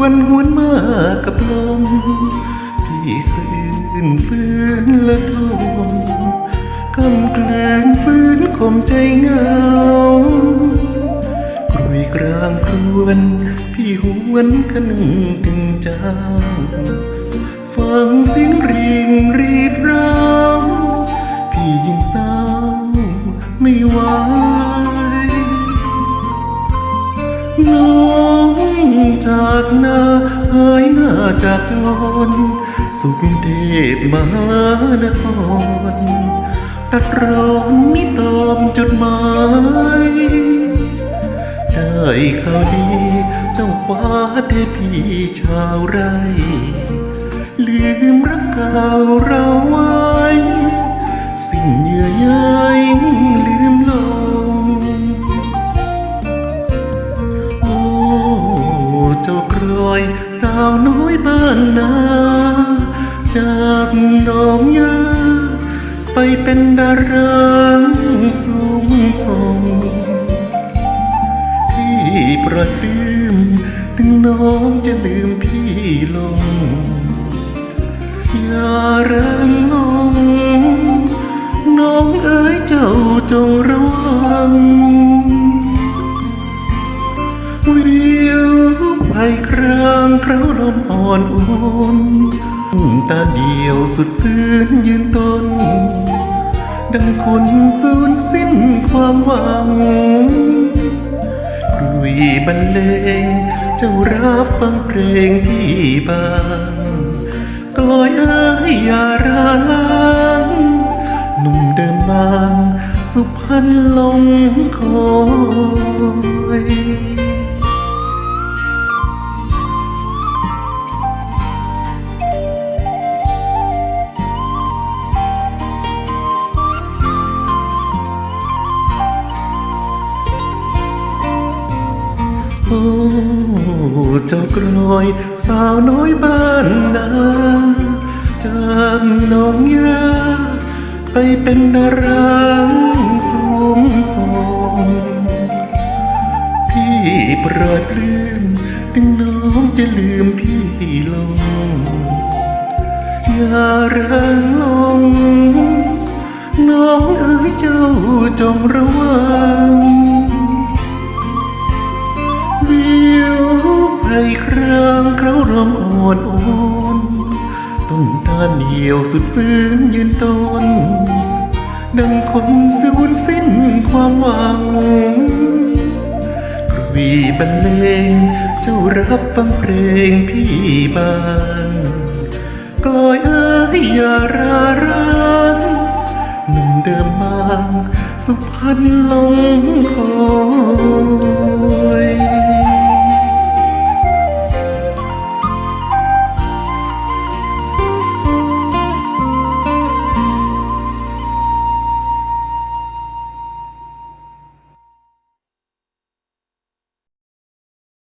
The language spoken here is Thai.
วนหวนมากับลมพี่ซื่นฟื้นละทมกำกลืนฟื้นคมใจเงากรุยกลางครวนพี่หวนคะนึงถึงจ้าฟังเสียงรีงรีดร้าวพี่ยิ่งเศร้าไม่ไหวน้อง จากนาหายหน้าจากจรสุกรุงเทพมหานครตัดร้อนมิตอมจดหมายได้ข่าวดีเจ้าคว้าเทพีชาวไร่ลืมรักเก่าเราไว้ สิ่งเยื่อใยาวน้อยบ้านนาจากหนองยาไปเป็นดาราสูงส่งที่ประดืมถึงน้องจะลืมพี่ลง อย่าเริงงงน้องเอ๋ยเจ้าจงระ ไปครางเคราลมอ่อนอุ่นตาเดียวสุดพื้นยืนต้น ดังคนสูญสิ้นความหวังกรุยบรรเลงเจ้ารับฟังเพลงที่บางกลอยเอ้ยอย่าราล้างหนุ่มเดินบาง สุพรรณลงคอย เจ้ากรอยสาวน้อยบ้านนาจากหนองยาไปเป็นดาราสูงส่งพี่ปรดลืมถึงน้องจะลืมพี่ลง อย่าริงลง น้องเอ๋ยเจ้าจงระวัง ไพรครางเขารมอ่อนโอนต้นตาเหนียวสุดฟื้นยืนต้น ดังคนสูญสิ้นความหวังกวีบรรเลงเจ้ารับฟังเพลงพี่บางกลอยเอ้ยอย่าราร้างหนุ่มเดิมบางสุพรรณลงคอย